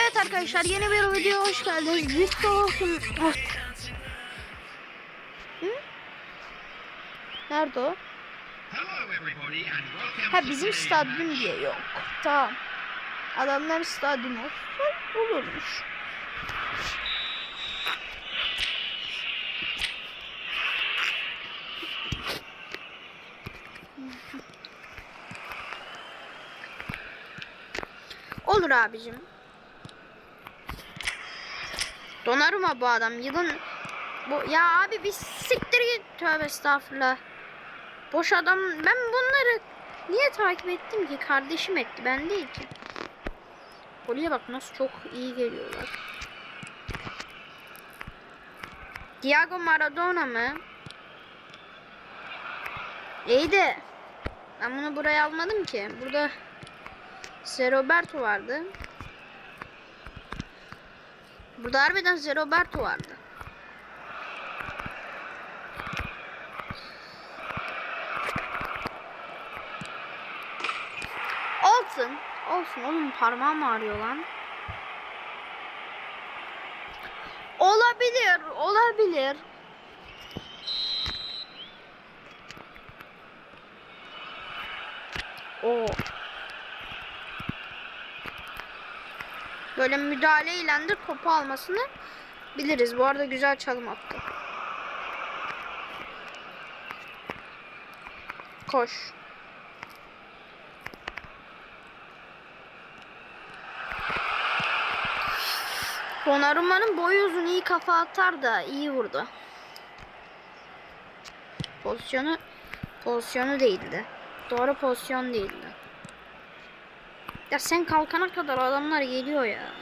Evet arkadaşlar yeni bir video hoş geldiniz. Victor olsun. Nerede o? Ha bizim stadyum diye yok. Tamam. Adamlar stadyum olsa olurmuş. Olur abicim. Donaruma bu adam. Yılın bu ya abi bir siktir git. Tövbe estağfurullah. Boş adam. Ben bunları niye takip ettim ki? Kardeşim etti. Ben değil ki. Oraya bak nasıl çok iyi geliyorlar. Diego Maradona mı? İyi de ben bunu buraya almadım ki. Burada Zé Roberto vardı. Burada harbiden Zé Roberto vardı. Olsun. Olsun oğlum parmağım ağrıyor lan. Olabilir, olabilir. O. Böyle müdahaleyle de topu almasını biliriz. Bu arada güzel çalım attı. Koş. Donnarumma'nın boyu uzun iyi kafa atar da iyi vurdu. Pozisyonu pozisyonu değildi. Doğru pozisyon değildi. Ya sen kalkana kadar adamlar geliyor ya.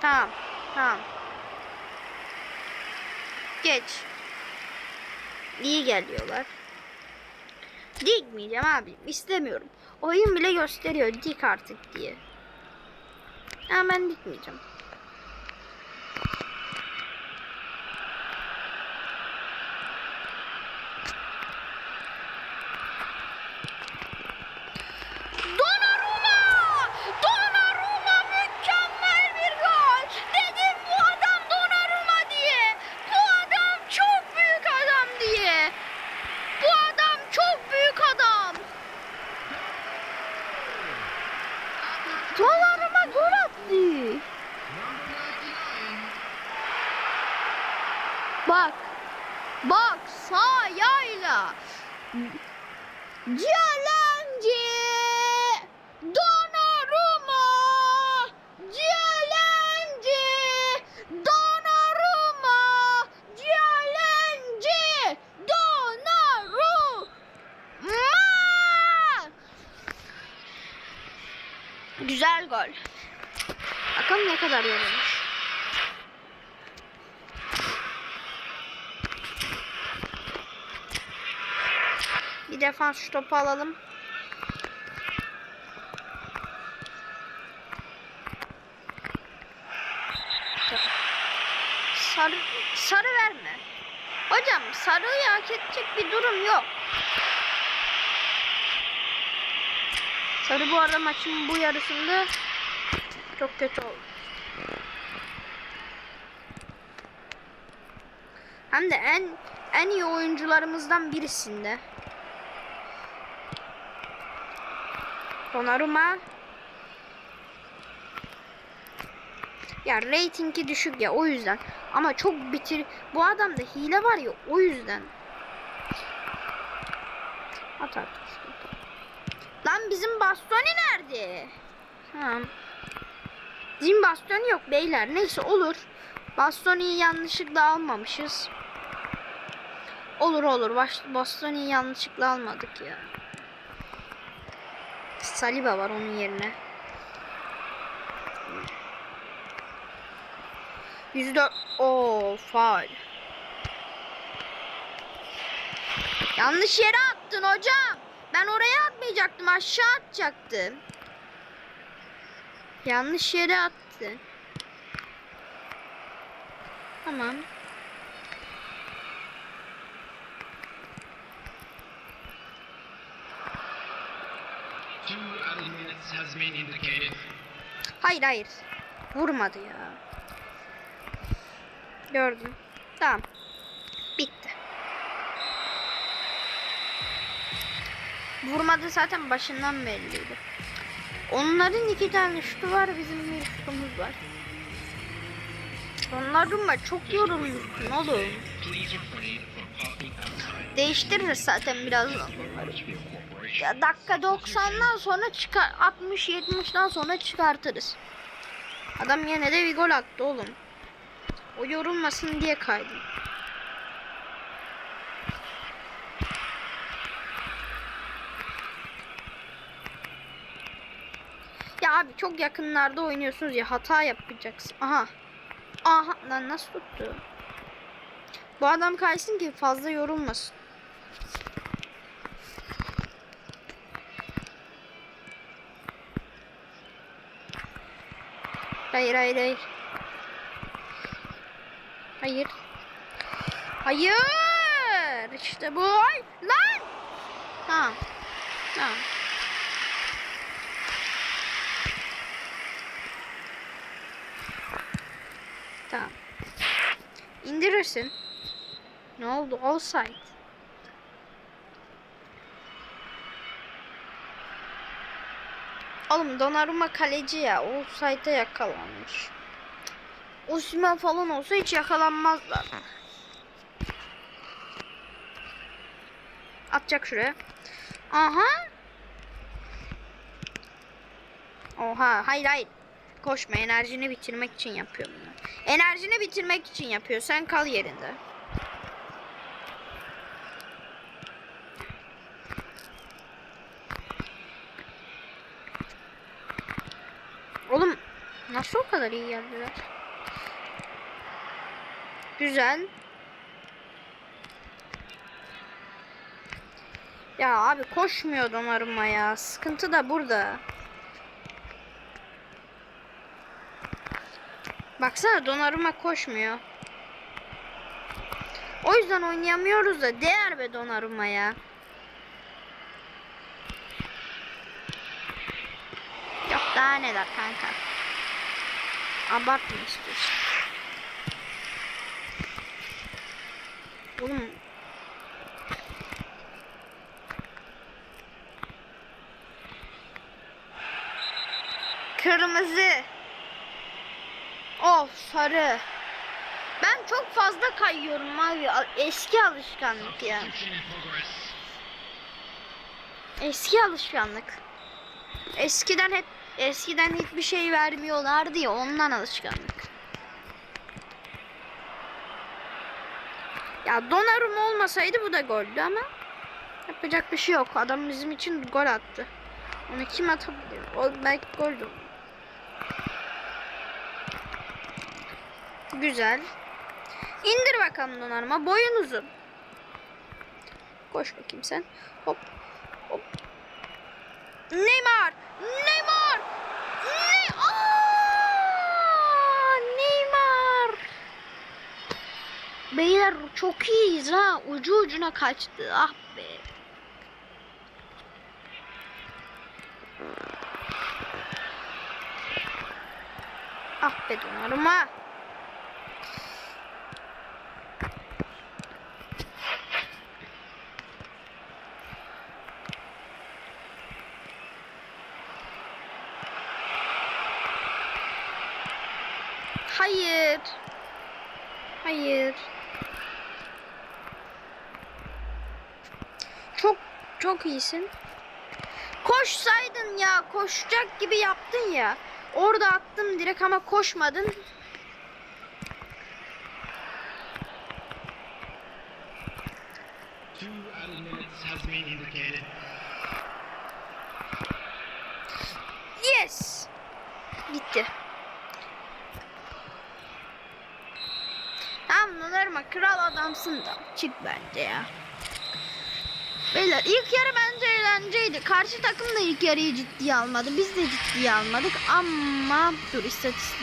Tamam. Tamam. Geç. İyi geliyorlar. Dikmeyeceğim abi. istemiyorum. Oyun bile gösteriyor dik artık diye. Ama ben dikmeyeceğim. Donnarumma! Donnarumma mükemmel bir gol. Dedim bu adam Donnarumma diye. Bu adam çok büyük adam diye. Bu adam çok büyük adam. Donnarumma gol attı. Bak. Bak sağ ayağıyla. Cialenci Donnarumma Cialenci Donnarumma Cialenci Donnarumma Gol. Bakalım ne kadar yorulmuş. Bir defans şu topu alalım. Sarı, sarı verme. Hocam sarıyı hak edecek bir durum yok. Sarı bu arada maçın bu yarısında çok kötü oldu. Hem de en en iyi oyuncularımızdan birisinde. Donnarumma. Ya reytingi düşük ya o yüzden. Ama çok bitir. Bu adamda hile var ya o yüzden. At artık. Lan bizim bastoni nerede? Tamam. Bizim bastoni yok beyler. Neyse olur. Bastoni'yi yanlışlıkla almamışız. Olur olur. Bastoni'yi yanlışlıkla almadık ya. Saliba var onun yerine. 104 o faul. Yanlış yere attın hocam. Ben oraya atmayacaktım. Aşağı atacaktım. Yanlış yere attı. Tamam. Hayır hayır. Vurmadı ya. Gördüm. Tamam. Bitti. Vurmadı zaten başından belliydi. Onların iki tane şutu var, bizim bir şutumuz var. Onların var çok yorulmuşsun oğlum. Değiştiririz zaten Corporation. Ya dakika 90'dan sonra çıkar 60 70'den sonra çıkartırız. Adam yine de bir gol attı oğlum. O yorulmasın diye kaydım. Abi çok yakınlarda oynuyorsunuz ya hata yapacaksın. Aha. Aha lan nasıl tuttu? Bu adam kaysın ki fazla yorulmasın. Hayır hayır hayır. Hayır. Hayır. İşte bu. Lan. Tamam. Tamam. Tamam. İndirirsin. Ne oldu? Offside. Oğlum Donnarumma kaleci ya. Offside'e yakalanmış. Osimhen falan olsa hiç yakalanmazlar. Atacak şuraya. Aha. Oha. Hayır hayır. Koşma. Enerjini bitirmek için yapıyor bunu. Enerjini bitirmek için yapıyor. Sen kal yerinde. Oğlum nasıl o kadar iyi geldiler? Güzel. Ya abi koşmuyor donarıma ya. Sıkıntı da burada. Baksana donarıma koşmuyor. O yüzden oynayamıyoruz da değer be donarıma ya. Yok daha neler kanka. Abartma istiyorsun. Oğlum. Kırmızı. Sarı. Ben çok fazla kayıyorum abi. Eski alışkanlık ya. Progress. Eski alışkanlık. Eskiden hep eskiden hiçbir şey vermiyorlardı ya ondan alışkanlık. Ya Donnarumma olmasaydı bu da goldü ama yapacak bir şey yok. Adam bizim için gol attı. Onu kim atabilir? O belki goldü. Güzel. İndir bakalım Donnarumma. Boyun uzun. Koş bakayım sen. Hop. Hop. Neymar! Neymar! Ne? Aa! Neymar! Beyler çok iyiyiz ha. Ucu ucuna kaçtı. Ah be. Ah be Donnarumma. Hayır. Hayır. Çok çok iyisin. Koşsaydın ya. Koşacak gibi yaptın ya. Orada attım direkt ama koşmadın. Yes. Gitti. Tamam Nanarma kral adamsın da. Çık bence ya. Beyler ilk yarı bence eğlenceydi. Karşı takım da ilk yarıyı ciddiye almadı. Biz de ciddiye almadık ama dur istatistik